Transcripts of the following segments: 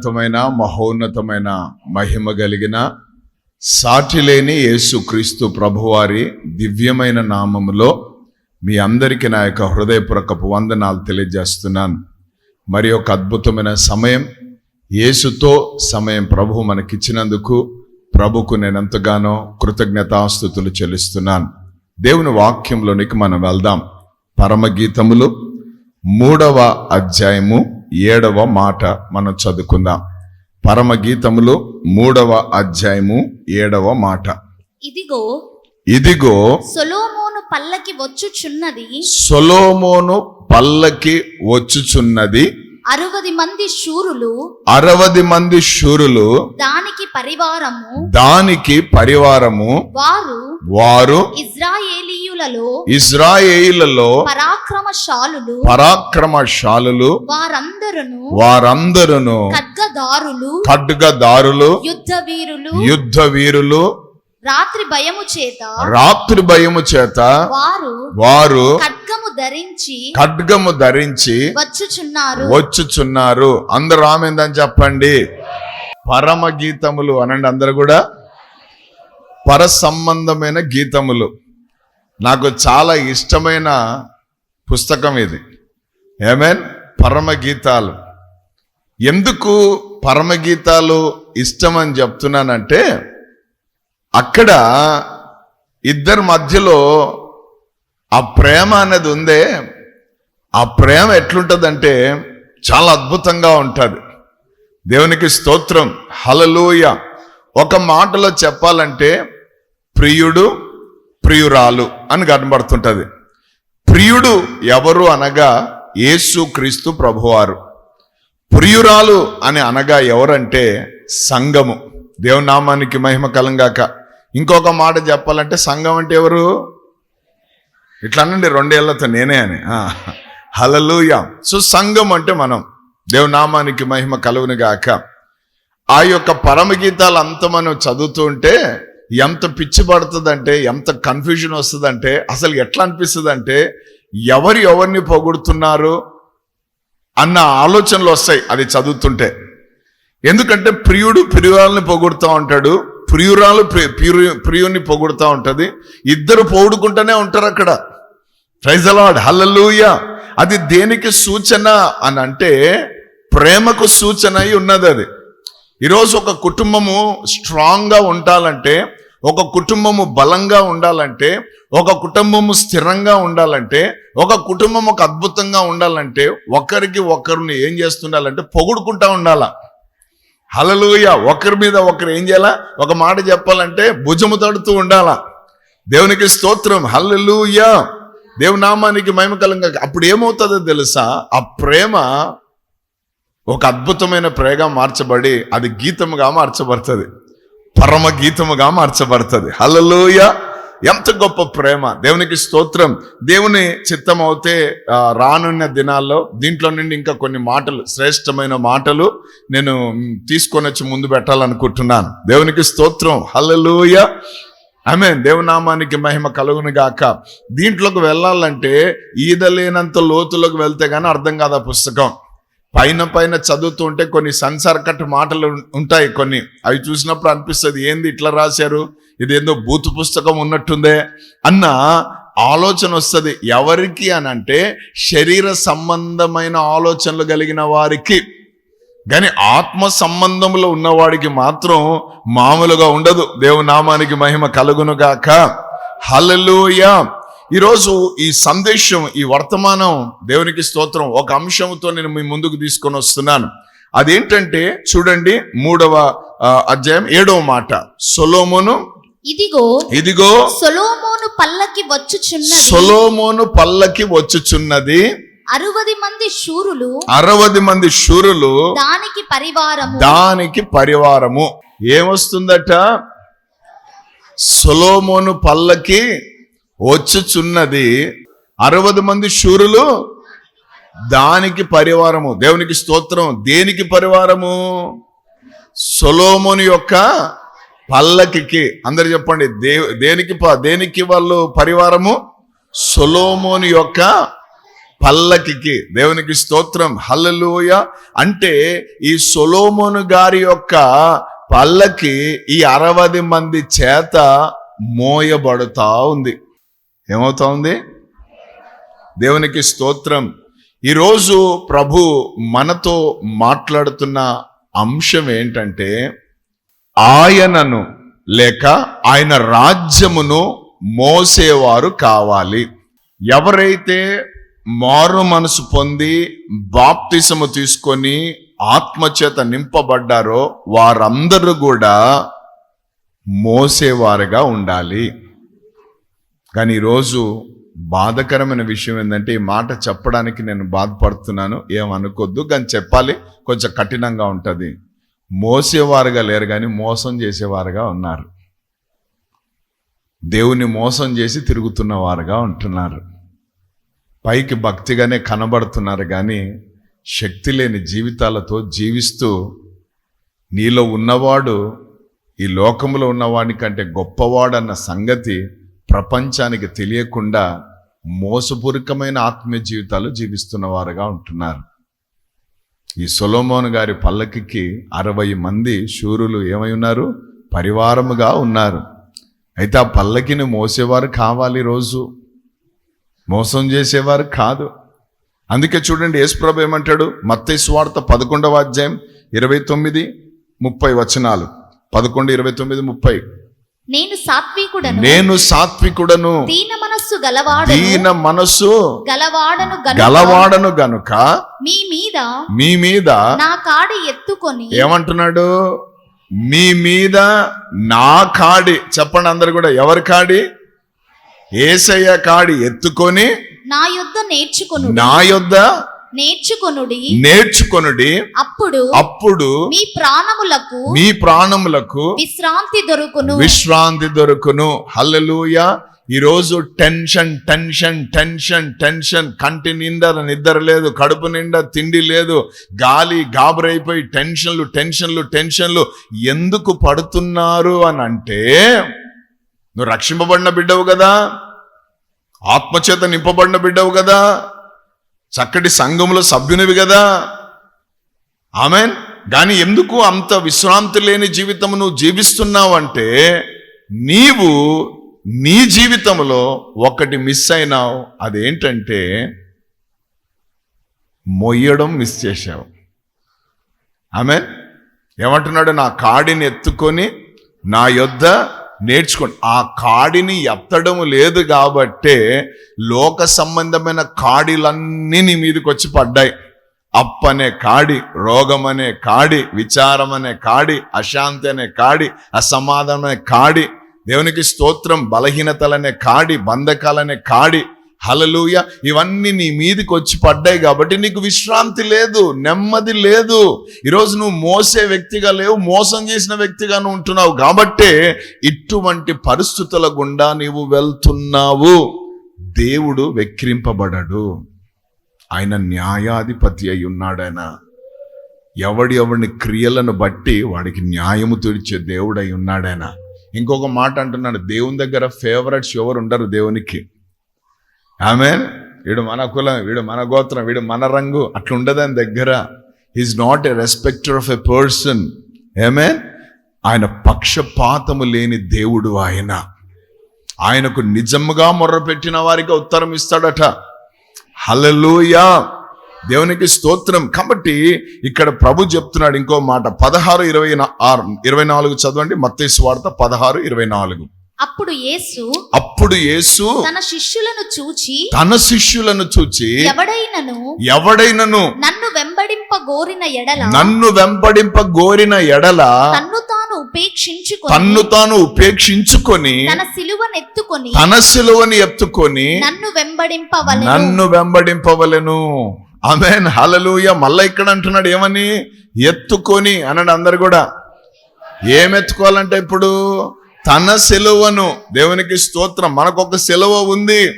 ఉన్నతమైన మహోన్నతమైన మహిమ కలిగిన సాటి లేని యేసుక్రీస్తు ప్రభువారి దివ్యమైన నామములో మీ అందరికీ నా యొక్క హృదయపూర్వకపు వందనాలు తెలియజేస్తున్నాను. మరి ఒక అద్భుతమైన సమయం యేసుతో సమయం ప్రభు మనకిచ్చినందుకు ప్రభుకు నేను ఎంతగానో కృతజ్ఞతాస్థుతులు చెల్లిస్తున్నాను. దేవుని వాక్యంలోనికి మనం వెళ్దాం. పరమగీతములు మూడవ అధ్యాయము ఏడవ మాట మనం చదువుకుందాం. పరమగీతములు మూడవ అధ్యాయము ఏడవ మాట. ఇదిగో ఇదిగో సొలోమోను పల్లకి వచ్చుచున్నది. సొలోమోను పల్లకి వచ్చుచున్నది. అరవది మంది శూరులు అరవది మంది శూరులు దానికి పరివారము దానికి పరివారము వారు వారు ఇజ్రాయేలీయులలో ఇజ్రాయేలులో పరాక్రమశాలులు పరాక్రమశాలులు వారందరును వారందరును ఖడ్గదారులు ఖడ్గదారులు యుద్ధ వీరులు యుద్ధ వీరులు రాత్రి భయము చేత రాత్రి భయము చేత వారు వారు ధరించి ఖడ్గము ధరించి వచ్చుచున్నారు. వచ్చుచున్నారు. అందరూ ఆమెందని చెప్పండి. పరమ గీతములు అనండి అందరు కూడా. పర సంబంధమైన గీతములు. నాకు చాలా ఇష్టమైన పుస్తకం ఇది. ఏమేన్ పరమ గీతాలు. ఎందుకు పరమ గీతాలు ఇష్టం అని చెప్తున్నానంటే అక్కడ ఇద్దరి మధ్యలో ఆ ప్రేమ అనేది ఉందే ఆ ప్రేమ ఎట్లుంటుందంటే చాలా అద్భుతంగా ఉంటుంది దేవునికి స్తోత్రం. హలలోయ ఒక మాటలో చెప్పాలంటే ప్రియుడు ప్రియురాలు అని కనబడుతుంటుంది. ప్రియుడు ఎవరు అనగా యేసు క్రీస్తు ప్రభువారు. ప్రియురాలు అని అనగా ఎవరంటే సంఘము దేవునామానికి మహిమ కలంగాక. ఇంకొక మాట చెప్పాలంటే సంఘం అంటే ఎవరు? ఇట్లా అనండి రెండేళ్ళతో నేనే అని. హలలుయ సో సంఘం అంటే మనం. దేవనామానికి మహిమ కలువును గాక. ఆ యొక్క పరమగీతాలు అంత మనం చదువుతూ ఉంటే ఎంత పిచ్చి పడుతుందంటే ఎంత కన్ఫ్యూజన్ వస్తుందంటే అసలు ఎట్లా అనిపిస్తుందంటే ఎవరు ఎవరిని పొగుడుతున్నారు అన్న ఆలోచనలు వస్తాయి అది చదువుతుంటే. ఎందుకంటే ప్రియుడు ప్రియురాలని పొగుడుతూ ఉంటాడు. ప్రియురాలు ప్రి- ప్రియుని పొగుడుతూ ఉంటుంది. ఇద్దరు పొగుడుకుంటూనే ఉంటారు అక్కడ. ప్రైజలాడ్ హల్లూయ అది దేనికి సూచన అని అంటే ప్రేమకు సూచన అయి ఉన్నది అది. ఈరోజు ఒక కుటుంబము స్ట్రాంగ్గా ఉండాలంటే ఒక కుటుంబము బలంగా ఉండాలంటే ఒక కుటుంబము స్థిరంగా ఉండాలంటే ఒక కుటుంబం ఒక అద్భుతంగా ఉండాలంటే ఒకరికి ఒకరిని ఏం చేస్తుండాలంటే పొగుడుకుంటా ఉండాలా. హలలుయ ఒకరి మీద ఒకరు ఏం చేయాలా? ఒక మాట చెప్పాలంటే భుజము తడుతూ ఉండాలా. దేవునికి స్తోత్రం హల్లెలూయ. దేవునామానికి మహిమకలంగా అప్పుడు ఏమవుతుందో తెలుసా? ఆ ప్రేమ ఒక అద్భుతమైన ప్రేగా మార్చబడి అది గీతముగా మార్చబడుతుంది. పరమ గీతముగా మార్చబడుతుంది. హలలోయ ఎంత గొప్ప ప్రేమ. దేవునికి స్తోత్రం. దేవుని చిత్తం అవుతే రానున్న దినాల్లో దీంట్లో నుండి ఇంకా కొన్ని మాటలు శ్రేష్టమైన మాటలు నేను తీసుకొని వచ్చి ముందు పెట్టాలనుకుంటున్నాను. దేవునికి స్తోత్రం. హలలోయ ఆమె దేవునామానికి మహిమ కలుగును గాక. దీంట్లోకి వెళ్ళాలంటే ఈదలేనంత లోతులోకి వెళ్తే గానీ అర్థం కాదు ఆ పుస్తకం. పైన పైన చదువుతుంటే కొన్ని కట్ మాటలు ఉంటాయి కొన్ని. అవి చూసినప్పుడు అనిపిస్తుంది ఏంది ఇట్లా రాశారు? ఇదేందో బూత్ పుస్తకం ఉన్నట్టుందే. అన్న ఆలోచన వస్తుంది. ఎవరికి అని అంటే శరీర సంబంధమైన ఆలోచనలు కలిగిన వారికి. కానీ ఆత్మ సంబంధంలో ఉన్నవాడికి మాత్రం మామూలుగా ఉండదు. దేవునామానికి మహిమ కలుగునుగాక. హల్లెలూయ. ఈరోజు ఈ సందేశం ఈ వర్తమానం దేవునికి స్తోత్రం. ఒక అంశంతో నేను మీ ముందుకు తీసుకొని వస్తున్నాను. అదేంటంటే చూడండి మూడవ అధ్యాయం ఏడవ మాట. సొలోమోను ఇదిగో ఇదిగో సొలోమోను పల్లకి వచ్చుచున్నది. సొలోమోను పల్లకి వచ్చుచున్నది. అరవది మంది శూరులు అరవది మంది శూరులు దానికి పరివారము. దానికి పరివారము. ఏమొస్తుందట? సొలోమోను పల్లకి వచ్చుచున్నది. అరవది మంది శూరులు దానికి పరివారము. దేవునికి స్తోత్రం. దేనికి పరివారము? సొలోమోను యొక్క పల్లకికి. అందరు చెప్పండి. దే దేనికి దేనికి వాళ్ళు పరివారము? సొలోమోను యొక్క పల్లకికి దేవునికి స్తోత్రం హల్లలోయ. అంటే ఈ సొలోమోను గారి యొక్క పల్లకి ఈ అరవది మంది చేత మోయబడుతా ఉంది. ఏమవుతా ఉంది? దేవునికి స్తోత్రం. ఈరోజు ప్రభు మనతో మాట్లాడుతున్న అంశం ఏంటంటే ఆయనను లేక ఆయన రాజ్యమును మోసేవారు కావాలి. ఎవరైతే మారు మనసు పొంది బాప్తిసము తీసుకొని ఆత్మచేత నింపబడ్డారో వారందరూ కూడా మోసేవారుగా ఉండాలి. కానీ ఈరోజు బాధకరమైన విషయం ఏంటంటే ఈ మాట చెప్పడానికి నేను బాధపడుతున్నాను ఏమనుకోద్దు కానీ చెప్పాలి కొంచెం కఠినంగా ఉంటుంది. మోసేవారుగా లేరు కానీ మోసం చేసేవారుగా ఉన్నారు. దేవుని మోసం చేసి తిరుగుతున్న వారుగా ఉంటున్నారు. పైకి భక్తిగానే కనబడుతున్నారు కానీ శక్తి లేని జీవితాలతో జీవిస్తూ నీలో ఉన్నవాడు ఈ లోకంలో ఉన్నవాడి కంటే గొప్పవాడన్న సంగతి ప్రపంచానికి తెలియకుండా మోసపూరికమైన ఆత్మీయ జీవితాలు జీవిస్తున్న వారుగా ఉంటున్నారు. ఈ సొలోమోన్ గారి పల్లకికి అరవై మంది శూరులు ఏమై ఉన్నారు? పరివారముగా ఉన్నారు. అయితే ఆ పల్లకిని మోసేవారు కావాలి రోజు మోసం చేసేవారు కాదు. అందుకే చూడండి యేసుప్రభు ఏమంటాడు? మత్తయి స్వార్థ పదకొండవ అధ్యాయం ఇరవై తొమ్మిది ముప్పై వచనాలు. పదకొండు ఇరవై తొమ్మిది ముప్పై. నేను సాత్వికుడను. నేను సాత్వికుడను. దీన మనస్సు గలవాడను. దీన మనసు గలవాడను గలవాడను గనుక మీ మీద మీ మీద నా కాడి ఎత్తుకొని ఏమంటున్నాడు? మీ మీద నా కాడి. చెప్పండి అందరు కూడా ఎవరి కాడి? ఏసయ్య కాడి ఎత్తుకొని నా యొద్ద నేర్చుకొను నా యొద్ద నేర్చుకొనుడి. నేర్చుకొనుడి. అప్పుడు అప్పుడు మీ ప్రాణములకు మీ ప్రాణములకు విశ్రాంతి దొరుకును. విశ్రాంతి దొరుకును. హల్లెలూయ. ఈరోజు టెన్షన్ టెన్షన్ టెన్షన్ టెన్షన్. కంటి నిండా నిద్ర లేదు కడుపు నిండా తిండి లేదు. గాలి గాబరైపోయి టెన్షన్లు టెన్షన్లు టెన్షన్లు. ఎందుకు పడుతున్నారు అని అంటే నువ్వు రక్షింపబడిన బిడ్డవు కదా. ఆత్మచేత నింపబడిన బిడ్డవు కదా. చక్కటి సంఘంలో సభ్యునివి కదా. ఆమెన్. కానీ ఎందుకు అంత విశ్రాంతి లేని జీవితం నువ్వు జీవిస్తున్నావు అంటే నీవు నీ జీవితంలో ఒకటి మిస్ అయినావు. అదేంటంటే మొయ్యడం మిస్ చేశావు. ఆమె ఏమంటున్నాడు? నా కాడిని ఎత్తుకొని నా యొద్ద నేర్చుకోండి. ఆ కాడిని ఎత్తడం లేదు కాబట్టే లోక సంబంధమైన కాడిలన్నీ నీ మీదకి వచ్చి పడ్డాయి. అప్పనే కాడి రోగం అనే కాడి విచారం అనే కాడి అశాంతి అనే కాడి అసమాధానం అనే కాడి దేవునికి స్తోత్రం బలహీనతలనే కాడి బంధకాలనే కాడి హలలుయ ఇవన్నీ నీ మీదకి వచ్చి పడ్డాయి కాబట్టి నీకు విశ్రాంతి లేదు నెమ్మది లేదు. ఈరోజు నువ్వు మోసే వ్యక్తిగా లేవు మోసం చేసిన వ్యక్తిగా నువ్వు ఉంటున్నావు కాబట్టే ఇటువంటి పరిస్థితుల గుండా నీవు వెళ్తున్నావు. దేవుడు వెక్కిరింపబడడు. ఆయన న్యాయాధిపతి అయి ఉన్నాడు ఆయన. ఎవడి ఎవడిని క్రియలను బట్టి వాడికి న్యాయము తీర్చే దేవుడై ఉన్నాడు ఆయన. ఇంకొక మాట అంటున్నాడు దేవుని దగ్గర ఫేవరెట్స్ ఎవరు ఉండరు దేవునికి? ఆమె వీడు మన కులం వీడు మన గోత్రం వీడు మన రంగు. అట్లా ఉండదు ఆయన దగ్గర. Is not a respecter of a person ఏమే ఆయన పక్షపాతము లేని దేవుడు ఆయన. ఆయనకు నిజముగా మొర్రపెట్టిన వారికి ఉత్తరం ఇస్తాడట. హల్లెలూయా దేవునికి స్తోత్రం. కాబట్టి ఇక్కడ ప్రభు చెప్తున్నాడు ఇంకో మాట. పదహారు ఇరవై ఆరు ఇరవై నాలుగు చదవండి. మత్తయి వార్త పదహారు ఇరవై నాలుగు. అప్పుడు యేసు అప్పుడు యేసు తన శిష్యులను చూచి తన శిష్యులను చూచి ఎవడైనను ఎవడైనను నన్ను వెంబడింప గోరిన ఎడల నన్ను వెంబడింప గోరిన ఎడల తన్ను తాను ఉపేక్షించుకొని తన్ను తాను ఉపేక్షించుకొని తన సిలువనెత్తుకొని తన సిలువని ఎత్తుకొని నన్ను వెంబడింపవలెను. నన్ను వెంబడింపవలెను. ఆమెన్. హలలుయ మళ్ళా ఇక్కడ అంటున్నాడు ఏమని? ఎత్తుకొని అన్నాడు అందరు కూడా. ఏం ఎత్తుకోవాలంటే ఇప్పుడు? తన సెలవును దేవునికి స్తోత్రం. మనకొక సెలవు ఉంది.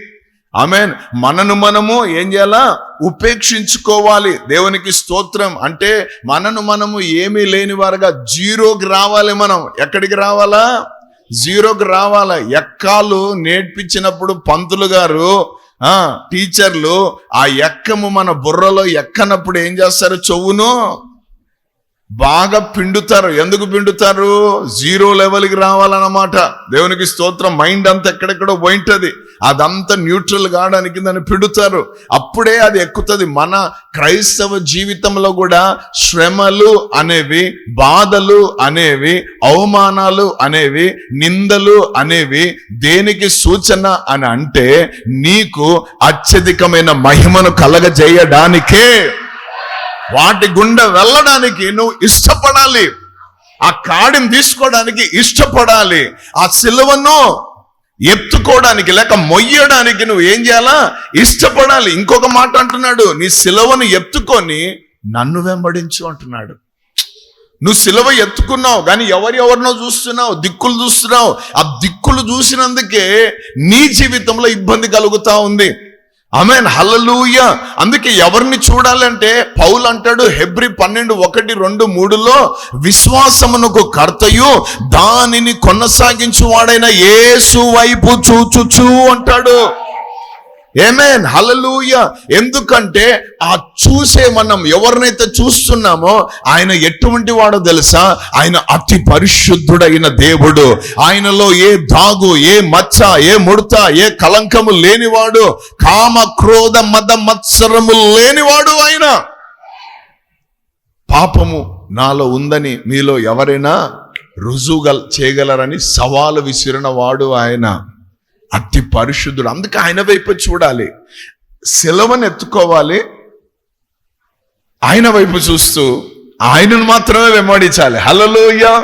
ఆమెన్. మనను మనము ఏం చేయాలా? ఉపేక్షించుకోవాలి. దేవునికి స్తోత్రం. అంటే మనను మనము ఏమీ లేని వారుగా జీరోకి రావాలి మనం. ఎక్కడికి రావాలా? జీరోకి రావాలా. ఎక్కాలు నేర్పించినప్పుడు పంతులు గారు టీచర్లు ఆ ఎక్కము మన బుర్రలో ఎక్కనప్పుడు ఏం చేస్తారు? చెవును బాగా పిండుతారు. ఎందుకు పిండుతారు? జీరో లెవెల్కి రావాలన్నమాట. దేవునికి స్తోత్రం. మైండ్ అంతా ఎక్కడెక్కడో పోయింటది. అదంతా న్యూట్రల్ కావడానికి దాన్ని పిండుతారు. అప్పుడే అది ఎక్కుతుంది. మన క్రైస్తవ జీవితంలో కూడా శ్రమలు అనేవి బాధలు అనేవి అవమానాలు అనేవి నిందలు అనేవి దేనికి సూచన అని అంటే నీకు అత్యధికమైన మహిమను కలగజేయడానికే. వాటి గుండె వెళ్ళడానికి నువ్వు ఇష్టపడాలి. ఆ కాడిని తీసుకోవడానికి ఇష్టపడాలి. ఆ సిలువను ఎత్తుకోవడానికి లేక మొయ్యడానికి నువ్వు ఏం చేయాలా? ఇష్టపడాలి. ఇంకొక మాట అంటున్నాడు నీ సిలువను ఎత్తుకొని నన్ను వెంబడించు అంటున్నాడు. నువ్వు సిలువ ఎత్తుకున్నావు కానీ ఎవరెవరినో చూస్తున్నావు దిక్కులు చూస్తున్నావు. ఆ దిక్కులు చూసినందుకే నీ జీవితంలో ఇబ్బంది కలుగుతా ఉంది. ఆమెన్ హల్లెలూయ అందుకే ఎవరిని చూడాలంటే పౌలు అంటాడు హెబ్రి పన్నెండు ఒకటి రెండు మూడులో విశ్వాసమునకు కర్తయు దానిని కొనసాగించువాడైన ఏసు వైపు చూచుచూ అంటాడు. ఏమేన్ హలలుయ ఎందుకంటే ఆ చూసే మనం ఎవరినైతే చూస్తున్నామో ఆయన ఎటువంటి వాడో తెలుసా? ఆయన అతి పరిశుద్ధుడైన దేవుడు. ఆయనలో ఏ దాగు ఏ మచ్చ ఏ ముడత ఏ కలంకము లేనివాడు కామ క్రోధ మద మత్సరము లేనివాడు ఆయన. పాపము నాలో ఉందని మీలో ఎవరైనా రుజువు చేయగలరని సవాలు విసిరిన వాడు ఆయన. అతి పరిశుద్ధుడు. అందుకే ఆయన వైపు చూడాలి. సెలవును ఎత్తుకోవాలి. ఆయన వైపు చూస్తూ ఆయనను మాత్రమే వెంబడించాలి. హలలోయ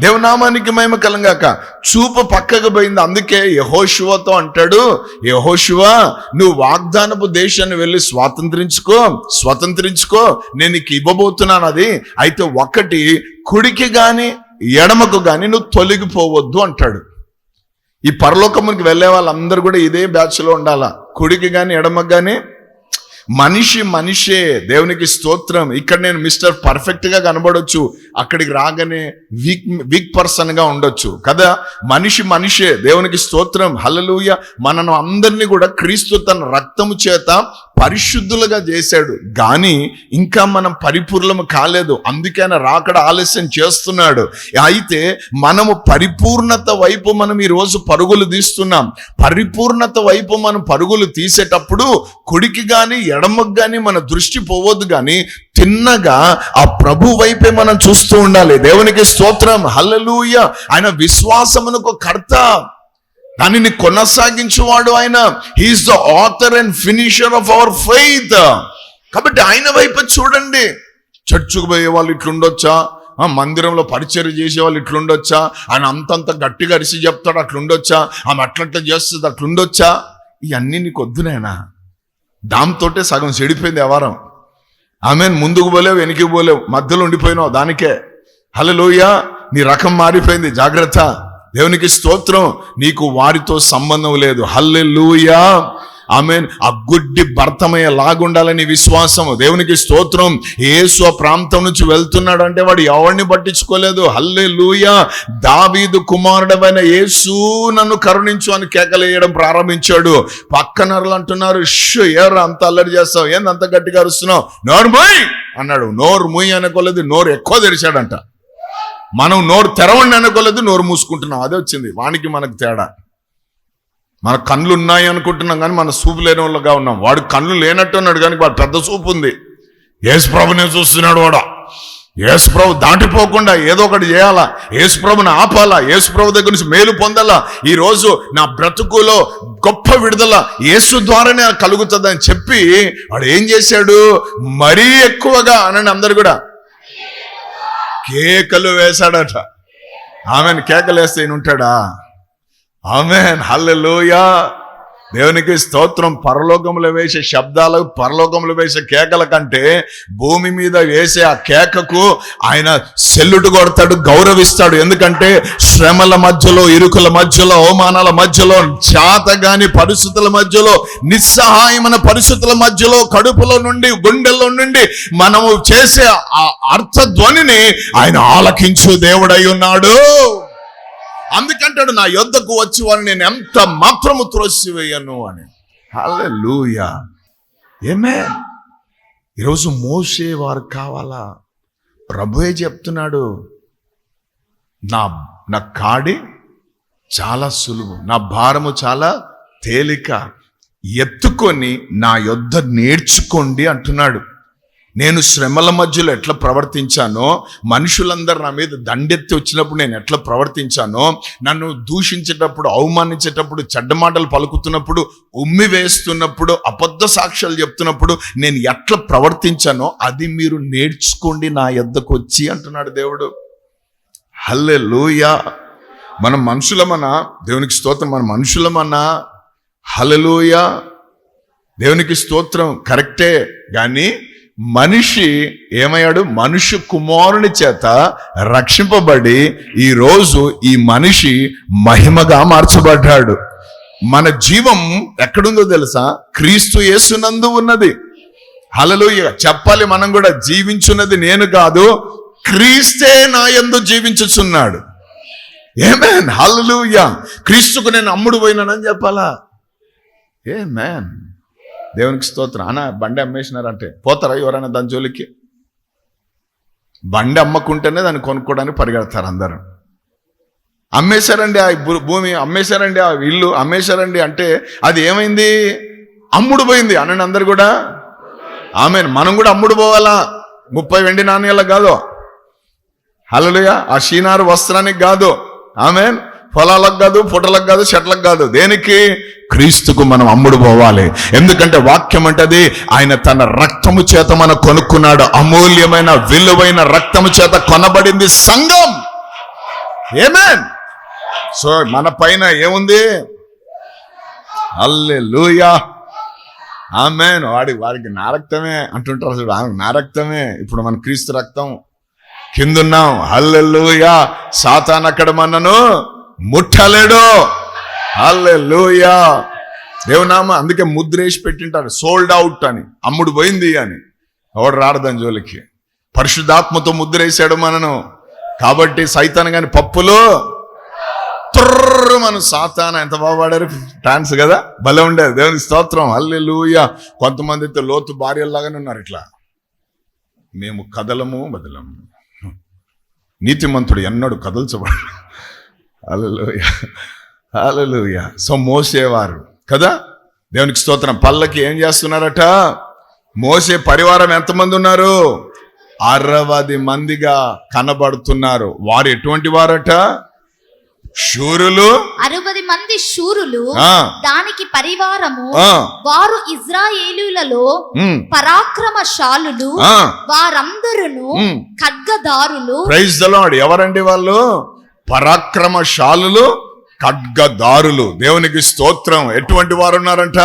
దేవనామానికి మహిమ కలంగాక చూపు పక్కకు పోయింది. అందుకే యహోశివతో అంటాడు యహోశివ నువ్వు వాగ్దానపు దేశాన్ని వెళ్ళి స్వాతంత్రించుకో స్వతంత్రించుకో. నేను నీకు ఇవ్వబోతున్నాను అది. అయితే ఒకటి కుడికి కానీ ఎడమకు కానీ నువ్వు తొలగిపోవద్దు అంటాడు. ఈ పరలోకమునికి వెళ్ళే వాళ్ళందరూ కూడా ఇదే బ్యాచ్లో ఉండాలా? కుడికి కానీ ఎడమకు కానీ మనిషి మనిషే దేవునికి స్తోత్రం. ఇక్కడ నేను మిస్టర్ పర్ఫెక్ట్గా కనబడవచ్చు కనబడొచ్చు. అక్కడికి రాగానే వీక్ వీక్ పర్సన్గా ఉండొచ్చు. కదా? మనిషి మనిషే దేవునికి స్తోత్రం. హలలుయ మనను అందరినీ కూడా క్రీస్తు తన రక్తము చేత పరిశుద్ధులుగా చేశాడు. కానీ ఇంకా మనం పరిపూర్ణము కాలేదు. అందుకే ఆయన రాకడ ఆలస్యం చేస్తున్నాడు. అయితే మనము పరిపూర్ణత వైపు మనం ఈరోజు పరుగులు తీస్తున్నాం. పరిపూర్ణత వైపు మనం పరుగులు తీసేటప్పుడు కుడికి కానీ ఎడమకు కానీ మన దృష్టి పోవద్దు కానీ తిన్నగా ఆ ప్రభు వైపే మనం చూస్తూ ఉండాలి. దేవునికి స్తోత్రం. హల్లలూయ. ఆయన విశ్వాసమునకు కర్త. దానిని కొనసాగించేవాడు ఆయన. He is the author and finisher of our faith కాబట్టి ఆయన వైపు చూడండి. చర్చుకు పోయే వాళ్ళు ఇట్లుండొచ్చా? ఆ, మందిరంలో పరిచయం చేసే వాళ్ళు ఇట్లుండొచ్చా? ఆయన అంతంత గట్టిగా అరిసి చెప్తాడు అట్లుండొచ్చా? ఆమె అట్లట్లా చేస్తుంది అట్లుండొచ్చా? ఇవన్నీ నీకు వద్దునేనా దాంతోటే సగం చెడిపోయింది వ్యవహారం. ఆమె ముందుకు పోలేవు వెనక్కి పోలేవు మధ్యలో ఉండిపోయినావు దానికే. హలోయ నీ రకం మారిపోయింది జాగ్రత్త. దేవునికి స్తోత్రం. నీకు వారితో సంబంధం లేదు. హల్లెలూయా. ఆమె ఆ గుడ్డి భర్తమయ్య లాగుండాలని విశ్వాసము. దేవునికి స్తోత్రం. ఏసు ఆ ప్రాంతం నుంచి వెళ్తున్నాడు అంటే వాడు ఎవరిని పట్టించుకోలేదు. హల్లే లూయ దావీదు కుమారుడమైన యేసు నన్ను కరుణించు అని కేకలేయడం ప్రారంభించాడు. పక్కనర్లు అంటున్నారు షు ఎవరు అంత అల్లరి చేస్తావు? ఏంది అంత గట్టిగా అరుస్తున్నావు? నోరు మూయ్! అన్నాడు. నోరు మూయ్ అనుకోలేదు నోరు ఎక్కువ తెరిచాడంట. మనం నోరు తెరవండి అనుకోలేదు నోరు మూసుకుంటున్నాం. అదే వచ్చింది. వానికి మనకు తేడా. మన కళ్ళు ఉన్నాయి అనుకుంటున్నాం కానీ మన సూపు లేని వాళ్ళగా ఉన్నాం. వాడు కళ్ళు లేనట్టు ఉన్నాడు కానీ వాడు పెద్ద చూపు ఉంది. యేసుప్రభునే చూస్తున్నాడు వాడు. యేసుప్రభు దాటిపోకుండా ఏదో ఒకటి చేయాలా? యేసు ప్రభుని ఆపాలా? యేసు ప్రభు దగ్గర నుంచి మేలు పొందాలా? ఈ రోజు నా బ్రతుకులో గొప్ప విడుదల యేసు ద్వారానే కలుగుతుందని చెప్పి వాడు ఏం చేశాడు? మరీ ఎక్కువగా అనండి అందరు కూడా. కేకలు వేశాడట. ఆమెను కేకలు వేస్తే ఈయన ఉంటాడా ఆమెన్. హల్లెలూయా. దేవునికి స్తోత్రం పరలోకములు వేసే శబ్దాలు పరలోకంలో వేసే కేకల కంటే భూమి మీద వేసే ఆ కేకకు ఆయన సెల్లుడు కొడతాడు గౌరవిస్తాడు. ఎందుకంటే శ్రమల మధ్యలో ఇరుకుల మధ్యలో అవమానాల మధ్యలో చాతగాని పరిస్థితుల మధ్యలో నిస్సహాయమైన పరిస్థితుల మధ్యలో కడుపులో నుండి గుండెల్లో నుండి మనము చేసే ఆ అర్థధ్వనిని ఆయన ఆలకించు దేవుడై ఉన్నాడు. అందుకంటాడు నా యొద్దకు వచ్చి వాడిని నేను ఎంత మాత్రము త్రోసివేయను అని. హల్లెలూయా. ఏమే ఈరోజు మోసే వారు కావాలా? ప్రభుయే చెప్తున్నాడు నా నా కాడి చాలా సులువు నా భారము చాలా తేలిక ఎత్తుకొని నా యొద్ద నేర్చుకోండి అంటున్నాడు. నేను శ్రమల మధ్యలో ఎట్లా ప్రవర్తించానో మనుషులందరూ నా మీద దండెత్తి వచ్చినప్పుడు నేను ఎట్లా ప్రవర్తించానో నన్ను దూషించేటప్పుడు అవమానించేటప్పుడు చెడ్డ మాటలు పలుకుతున్నప్పుడు ఉమ్మి వేస్తున్నప్పుడు అబద్ధ సాక్ష్యాలు చెప్తున్నప్పుడు నేను ఎట్లా ప్రవర్తించానో అది మీరు నేర్చుకోండి నా ఎద్దకు వచ్చి అంటున్నాడు దేవుడు. హల్లే మనం మనుషులమన్నా దేవునికి స్తోత్రం మన మనుషులమన్నా హలలోయ దేవునికి స్తోత్రం కరెక్టే. కానీ మనిషి ఏమయ్యాడు? మనుష్య కుమారుని చేత రక్షింపబడి ఈరోజు ఈ మనిషి మహిమగా మార్చబడ్డాడు. మన జీవం ఎక్కడుందో తెలుసా? క్రీస్తు యేసునందు ఉన్నది. హలలు చెప్పాలి మనం కూడా జీవించున్నది నేను కాదు క్రీస్తే నా ఎందు జీవించుచున్నాడు. ఏమేన్ హల్లెలూయా! క్రీస్తుకు నేను అమ్ముడు పోయినానని చెప్పాలా? ఏ మ్యాన్ దేవునికి స్తోత్రం. అన్న బండి అమ్మేసినారంటే పోతారా ఎవరైనా దాని జోలికి? బండి అమ్మకుంటేనే దాన్ని కొనుక్కోవడానికి పరిగెడతారు అందరూ. అమ్మేశారండి ఆ భూమి అమ్మేశారండి ఆ ఇల్లు అమ్మేశారండి అంటే అది ఏమైంది? అమ్ముడు పోయింది. అనండి అందరు కూడా? ఆమె మనం కూడా అమ్ముడు పోవాలా? ముప్పై వెండి నాణ్యాలకు కాదు. హలలుయ ఆ షీనారు వస్త్రానికి కాదు. ఆమె పొలాలకు కాదు పుటలకు కాదు చెట్లకు కాదు. దేనికి? క్రీస్తుకు మనం అమ్ముడు పోవాలి. ఎందుకంటే వాక్యం అంటది ఆయన తన రక్తము చేత మన కొనుక్కున్నాడు. అమూల్యమైన విలువైన రక్తము చేత కొనబడింది సంఘం. ఏమేన్ సో మన పైన ఏముంది? అల్లే లూయా ఆమెన్ వాడి వాడికి నా రక్తమే అంటుంటారు అసలు ఆమె నా రక్తమే. ఇప్పుడు మన క్రీస్తు రక్తం కిందున్నాం. హల్లెలూయా సాతాన్ అక్కడ మనను ముట్టలేడు. హల్లెలూయా. దేవునామ అందుకే ముద్రేసి పెట్టింటారు. సోల్డ్ అవుట్ అని. అమ్ముడు పోయింది అని. ఎవడు రాడదని జోలికి? పరిశుద్ధాత్మతో ముద్రేసాడు మనను. కాబట్టి సైతాన్ కాని పప్పులు. తుర్రు మన సాతాన. ఎంత బాగా పాడారు? డాన్స్ కదా? భలే ఉండేది. దేవుని స్తోత్రం. హల్లెలూయా. కొంతమంది అయితే లోతు భార్యల్లాగానే ఉన్నారు ఇట్లా. మేము కదలము బదలము. నీతిమంతుడు ఎన్నడు కదల్చబడు హల్లెలూయ. హల్లెలూయ. సో మోసేవారు కదా? దేవునికి స్తోత్రం. పల్లకి ఏం చేస్తున్నారట? మోసే పరివారం ఎంతమంది ఉన్నారు? అరవది మందిగా కనబడుతున్నారు. వారు ఎటువంటి వారట? శూరులు అరవది మంది శూరులు దానికి పరివారము వారు ఇజ్రాయేలులలో పరాక్రమశాలులు ఉమ్. ఖడ్గదారులు ప్రైజ్ ఎవరండి వాళ్ళు? పరాక్రమశాలులు ఖడ్గదారులు. దేవునికి స్తోత్రం. ఎటువంటి వారు ఉన్నారంట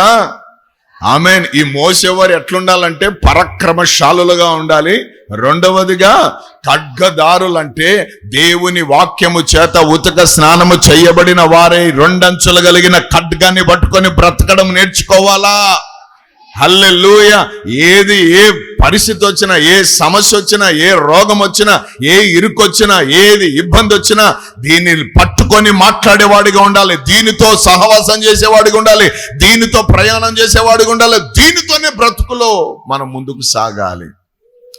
ఆమెన్. ఈ మోసేవారు ఎట్లుండాలంటే పరాక్రమశాలులుగా ఉండాలి. రెండవదిగా ఖడ్గదారులంటే దేవుని వాక్యము చేత ఉతక స్నానము చేయబడిన వారై రెండంచులు కలిగిన ఖడ్గాన్ని పట్టుకొని బ్రతకడం నేర్చుకోవాలా? హల్లెలూయ. ఏది ఏ పరిస్థితి వచ్చినా ఏ సమస్య వచ్చినా ఏ రోగం వచ్చినా ఏ ఇరుకొచ్చినా ఏది ఇబ్బంది వచ్చినా దీన్ని పట్టుకొని మాట్లాడేవాడిగా ఉండాలి. దీనితో సహవాసం చేసేవాడిగా ఉండాలి. దీనితో ప్రయాణం చేసేవాడిగా ఉండాలి. దీనితోనే బ్రతుకులో మనం ముందుకు సాగాలి.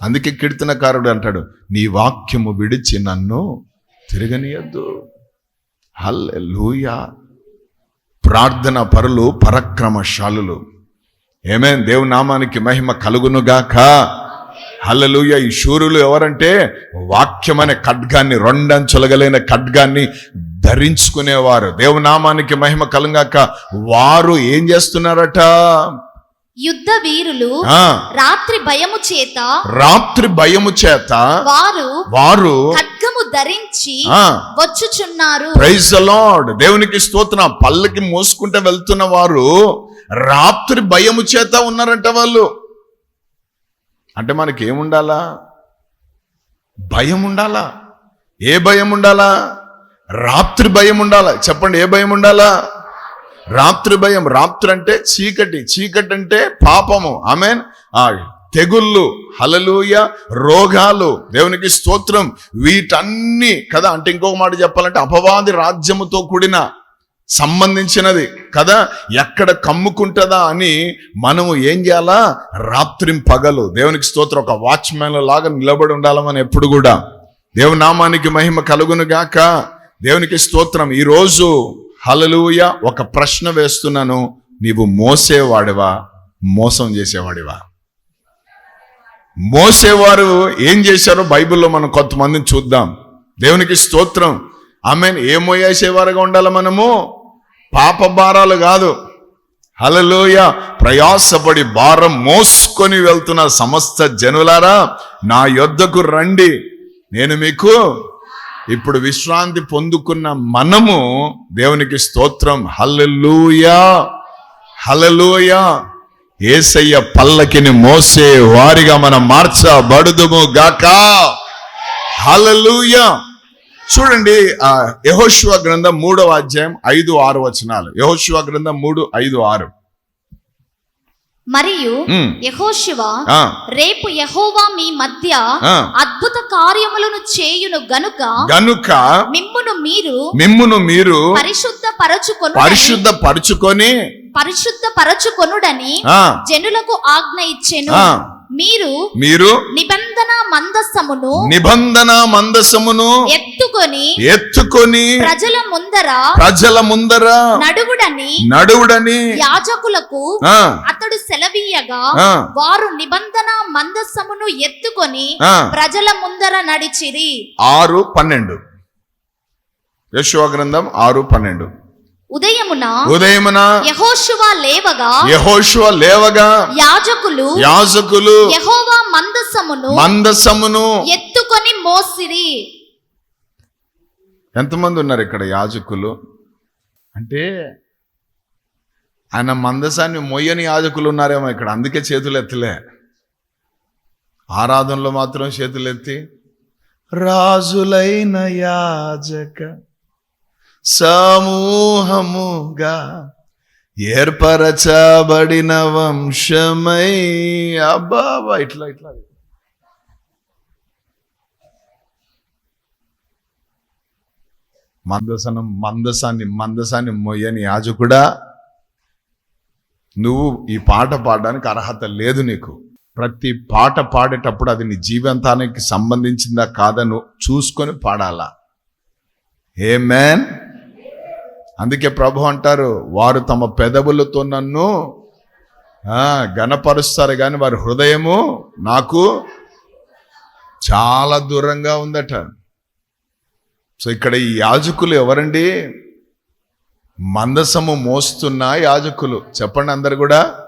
అందుకే కీర్తనకారుడు అంటాడు నీ వాక్యము విడిచి నన్ను తిరగనియద్దు. హల్లెలూయా. ప్రార్థన పరులు పరక్రమశాలులు. ఏమేం? దేవుని నామానికి మహిమ కలుగునుగాక. హల్లెలూయ. ఈ శూరులు ఎవరంటే వాక్యం అనే ఖడ్గాన్ని రెండంచులగలైన ఖడ్గాన్ని ధరించుకునేవారు. దేవుని నామానికి మహిమ కలుగాక వారు ఏం చేస్తున్నారట? యుద్ధ వీరులు రాత్రి భయము చేత రాత్రి భయము చేత వారు వారు ఖడ్గము ధరించి వచ్చుచున్నారు. ప్రైజ్ లార్డ్ దేవునికి స్తోత్రం. పల్లకి మోసుకుంటే వెళ్తున్న వారు రాత్రి భయము చేత ఉన్నారంట వాళ్ళు. అంటే మనకి ఏముండాలా? భయం ఉండాలా ఏ భయం ఉండాలా రాత్రి భయం ఉండాలా చెప్పండి ఏ భయం ఉండాలా రాత్రి భయం. రాత్రి అంటే చీకటి. చీకటి అంటే పాపము ఆమె తెగుళ్ళు హలలుయ రోగాలు దేవునికి స్తోత్రం వీటన్ని కదా అంటే ఇంకొక మాట చెప్పాలంటే అపవాది రాజ్యముతో కూడిన సంబంధించినది కదా ఎక్కడ కమ్ముకుంటుందా అని మనము ఏం చేయాలా? రాత్రిం పగలు దేవునికి స్తోత్రం ఒక వాచ్మెన్ లాగా నిలబడి ఉండాలని ఎప్పుడు కూడా. దేవుని నామానికి మహిమ కలుగును గాక. దేవునికి స్తోత్రం ఈరోజు హలలుయ ఒక ప్రశ్న వేస్తున్నాను. నీవు మోసేవాడివా? మోసం చేసేవాడివా? మోసేవారు ఏం చేశారో బైబిల్లో మనం కొంతమందిని చూద్దాం. దేవునికి స్తోత్రం. ఆమె ఏ మోయేసేవారుగా ఉండాలి మనము? పాప భారాలు కాదు. హలలోయ ప్రయాసపడి భారం మోసుకొని వెళ్తున్న సమస్త జనులారా నా యొద్దకు రండి. నేను మీకు ఇప్పుడు విశ్రాంతి పొందుకున్న మనము దేవునికి స్తోత్రం. హలలుయా హలలుయా ఏసయ్య పల్లకిని మోసే వారిగా మనం మార్చబడుదుము గాక. హలలుయ చూడండి ఆ యహోశివ గ్రంథం మూడవ అధ్యాయం ఐదు ఆరు వచనాలు. యహోశివ గ్రంథం మూడు ఐదు ఆరు. మరియు రేపు యెహోవా మీ మధ్య. అద్భుత కార్యములను చేయును గనుక గనుక మిమ్మును మీరు మిమ్మును మీరు పరిశుద్ధ పరచుకొను పరిశుద్ధ పరుచుకొని పరిశుద్ధ పరచుకొనుడని జనులకు ఆజ్ఞ ఇచ్చెను. మీరు మీరు నిబంధన మందస్సమును నిబంధన మందసమును ఎత్తుకొని ఎత్తుకొని ప్రజల ముందర ప్రజల ముందర నడుగుడని నడువుడని యాజకులకు అతడు సెలవీయగా వారు నిబంధన మందస్సమును ఎత్తుకొని. ప్రజల ముందర నడిచిరి. ఆరు పన్నెండు. యశోవ గ్రంథం ఆరు పన్నెండు. ఉదయమున లేవగా యహోశువ లేవగా యాజకులు యాజకులు యెహోవా మందస్సమును మందసమును ఎత్తుకొని మోసిరి. ఎంతమంది ఉన్నారు ఇక్కడ యాజకులు? అంటే ఆయన మందసాన్ని మొయ్యని యాజకులు ఉన్నారేమో ఇక్కడ అందుకే చేతులు ఎత్తలే. ఆరాధనలో మాత్రం చేతులు ఎత్తి రాజులైన యాజక సమూహముగా ఏర్పరచబడిన వంశమై. అబ్బాబా ఇట్లా ఇట్లా. మందసనం మందసాన్ని మందసాన్ని మొయ్యని యాజకుడా నువ్వు ఈ పాట పాడడానికి అర్హత లేదు నీకు. ప్రతి పాట పాడేటప్పుడు అది నీ జీవితానికి సంబంధించిందా కాదా నువ్వు చూసుకొని పాడాలా. ఏ మ్యాన్ అందుకే ప్రభు అంటారు వారు తమ పెదవులతో నన్ను గణపరుస్తారు కానీ వారి హృదయము నాకు చాలా దూరంగా ఉందట. సో ఇక్కడ ఈ యాజకులు ఎవరండి? మందసము మోస్తున్న యాజకులు. చెప్పండి అందరు కూడా.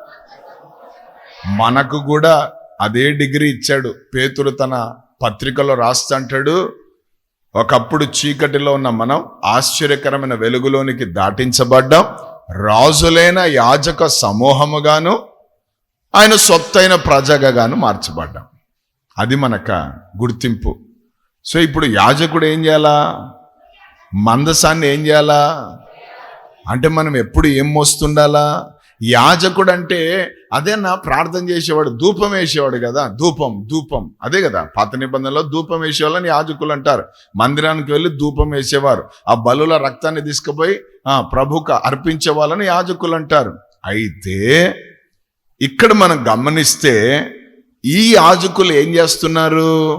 మనకు కూడా అదే డిగ్రీ ఇచ్చాడు. పేతురు తన పత్రికలో రాస్తంటాడు ఒకప్పుడు చీకటిలో ఉన్న మనం ఆశ్చర్యకరమైన వెలుగులోనికి దాటించబడ్డాం. రాజులైన యాజక సమూహముగాను ఆయన సొత్తైన ప్రజగాను మార్చబడ్డాం. అది మనక గుర్తింపు. సో ఇప్పుడు యాజకుడు ఏం చేయాలా? మందసాన్ని ఏం చేయాలా? అంటే మనం ఎప్పుడు ఏం మోస్తుండాలా? యాజకుడు అంటే అదే నా ప్రార్థన చేసేవాడు ధూపం వేసేవాడు కదా. ధూపం ధూపం. అదే కదా. పాత నిబంధనలో ధూపం వేసేవాళ్ళని యాజకులు అంటారు. మందిరానికి వెళ్ళి ధూపం వేసేవారు. ఆ బలుల రక్తాన్ని తీసుకుపోయి ఆ ప్రభుకు అర్పించే వాళ్ళని యాజకులు అంటారు. అయితే ఇక్కడ మనం గమనిస్తే ఈ యాజకులు ఏం చేస్తున్నారు?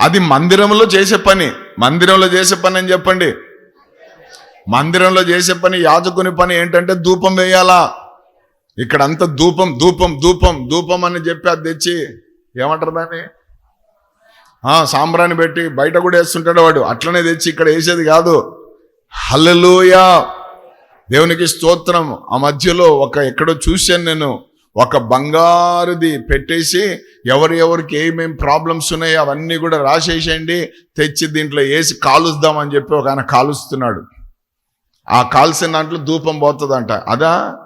అది మందిరంలో చేసే పని. మందిరంలో చేసే పని అని చెప్పండి. మందిరంలో చేసే పని యాజకుని పని ఏంటంటే ధూపం వేయాలా? ఇక్కడ అంత ధూపం ధూపం ధూపం ధూపం అని చెప్పి అది తెచ్చి ఏమంటారు దాన్ని? సాంబ్రాన్ని పెట్టి బయట కూడా వేస్తుంటాడు వాడు. అట్లనే తెచ్చి ఇక్కడ వేసేది కాదు. హల్లెలూయా! దేవునికి స్తోత్రం. ఆ మధ్యలో ఒక ఎక్కడో చూశాను నేను. ఒక బంగారుది పెట్టేసి ఎవరు ఎవరికి ఏమేమి ప్రాబ్లమ్స్ ఉన్నాయో అవన్నీ కూడా రాసేసేయండి. తెచ్చి దీంట్లో వేసి కాలుస్తామని చెప్పి ఒక ఆయన కాలుస్తున్నాడు. ఆ కాల్సిన దాంట్లో ధూపం పోతుందంట. అదా?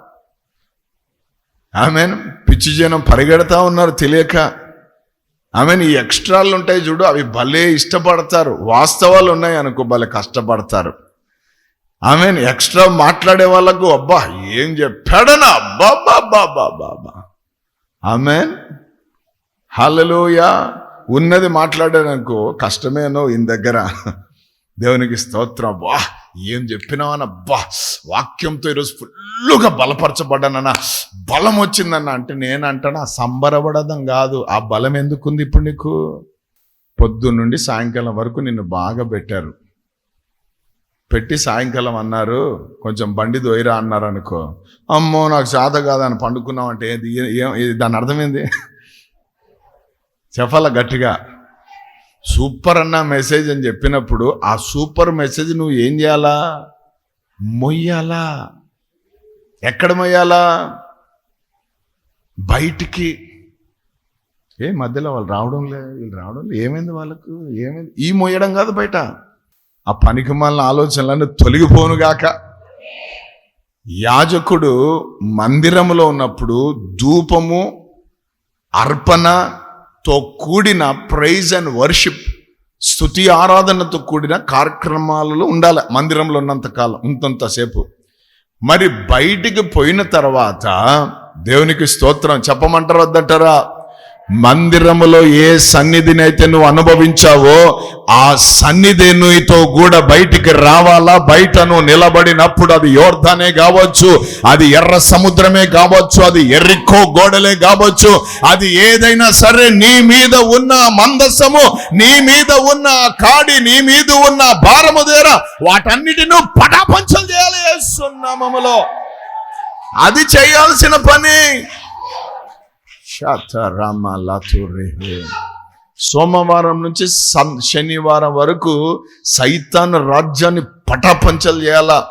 ఆమెన్? పిచ్చి జనం పరిగెడతా ఉన్నారు తెలియక. ఆమె ఈ ఎక్స్ట్రాలు ఉంటాయి చూడు అవి భలే ఇష్టపడతారు. వాస్తవాలు ఉన్నాయి అనుకో భలే కష్టపడతారు. ఆమెన్ ఎక్స్ట్రా మాట్లాడే వాళ్ళకు అబ్బా ఏం చెప్పాడనా అబ్బా బాబా బాబా ఆమె హలలోయా ఉన్నది మాట్లాడాననుకో కష్టమేనో ఈయన దగ్గర. దేవునికి స్తోత్రం. వా ఏం చెప్పినావన్న అబ్బా వాక్యంతో ఈరోజు ఫుల్లుగా బలపరచబడ్డానన్న. బలం వచ్చిందన్న అంటే నేను అంటాను ఆ సంబరపడడం కాదు. ఆ బలం ఎందుకుంది ఇప్పుడు నీకు? పొద్దు నుండి సాయంకాలం వరకు నిన్ను బాగా పెట్టారు. పెట్టి సాయంకాలం అన్నారు కొంచెం బండి దోయిరా అన్నారు అనుకో. అమ్మో నాకు శాత కాదని పండుకున్నాం అంటే ఏం దాని అర్థమైంది చెప్పాల గట్టిగా? సూపర్ అన్న మెసేజ్ అని చెప్పినప్పుడు ఆ సూపర్ మెసేజ్ నువ్వు ఏం చేయాలా? మొయ్యాలా? ఎక్కడ మొయ్యాలా? బయటికి. ఏ మధ్యలో వాళ్ళు రావడం లేదు వీళ్ళు రావడం లేదు ఏమైంది వాళ్ళకు? ఏమైంది? ఈ మొయ్యడం కాదు బయట. ఆ పనికి మాలిన ఆలోచనలన్నీ తొలగిపోనుగాక యాజకుడు మందిరములో ఉన్నప్పుడు ధూపము అర్పణ తో కూడిన ప్రైజ్ అండ్ వర్షిప్ స్థుతి ఆరాధనతో కూడిన కార్యక్రమాలలో ఉండాలి మందిరంలో ఉన్నంత కాలం మరి బయటికి పోయిన తర్వాత దేవునికి స్తోత్రం చెప్పమంటారు వద్దంటారా? మందిరములో ఏ సన్నిధిని అయితే నువ్వు అనుభవించావో ఆ సన్నిధినితో కూడా బయటికి రావాలా? బయట నువ్వు నిలబడినప్పుడు అది యోర్ధనే కావచ్చు అది ఎర్ర సముద్రమే కావచ్చు అది ఎర్రికో గోడలే కావచ్చు అది ఏదైనా సరే నీ మీద ఉన్న మందస్సము నీ మీద ఉన్న కాడి నీ మీద ఉన్న భారము దగ్గర వాటన్నిటిను పటాపంచలు చేయాలి సున్నామములో అది చేయాల్సిన పని. శతరమలతురిహి. సోమవారం నుంచి సం- శనివారం వరకు సైతాన్ రాజ్యాన్ని పటాపంచలు చేయాలా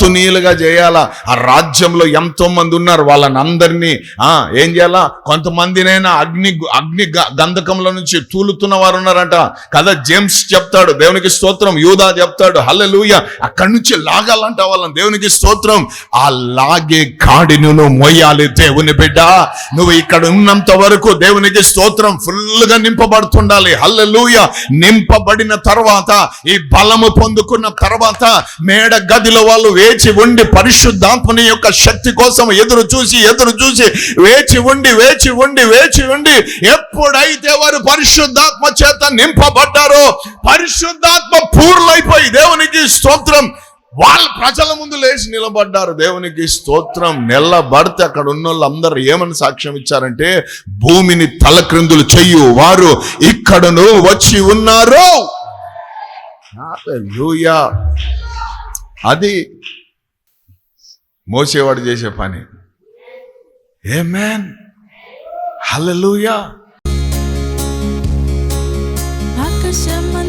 తుత్తునీలుగా చేయాలా? ఆ రాజ్యంలో ఎంతో మంది ఉన్నారు. వాళ్ళని అందరినీ ఆ ఏం చేయాలా? కొంతమందినైనా అగ్ని అగ్ని గ- గంధకంలో నుంచి తూలుతున్న వారు ఉన్నారంట కదా జేమ్స్ చెప్తాడు దేవునికి స్తోత్రం. యూదా చెప్తాడు హల్లెలూయ అక్కడి నుంచి లాగాలంట వాళ్ళని. దేవునికి స్తోత్రం. ఆ లాగే కాడిని నువ్వు మొయ్యాలి దేవుని బిడ్డ. నువ్వు ఇక్కడ ఉన్నంత వరకు దేవునికి స్తోత్రం ఫుల్గా నింపబడుతుండాలి. హల్లెలూయ నింపబడిన తర్వాత ఈ బలము పొందుకున్న తర్వాత మేడ గదిలో వాళ్ళు వేచి ఉండి పరిశుద్ధాత్మని యొక్క శక్తి కోసం ఎదురు చూసి ఎదురు చూసి వేచి ఉండి వేచి ఉండి వేచి ఉండి ఎప్పుడైతే వారు పరిశుద్ధాత్మ చేత నింపబడ్డారో పరిశుద్ధాత్మ పూర్లైపోయి దేవునికి స్తోత్రం. వాళ్ళ ప్రజల ముందు లేచి నిలబడ్డారు. దేవునికి స్తోత్రం. నిలబడితే అక్కడ ఉన్న వాళ్ళందరూ ఏమని సాక్ష్యం ఇచ్చారంటే భూమిని తలక్రిందులు చెయ్యు వారు ఇక్కడను వచ్చి ఉన్నారు. అది మోసేవాడు చేసే పని. ఏ మ్యాన్ హల్లెలూయా ఆకాశమందు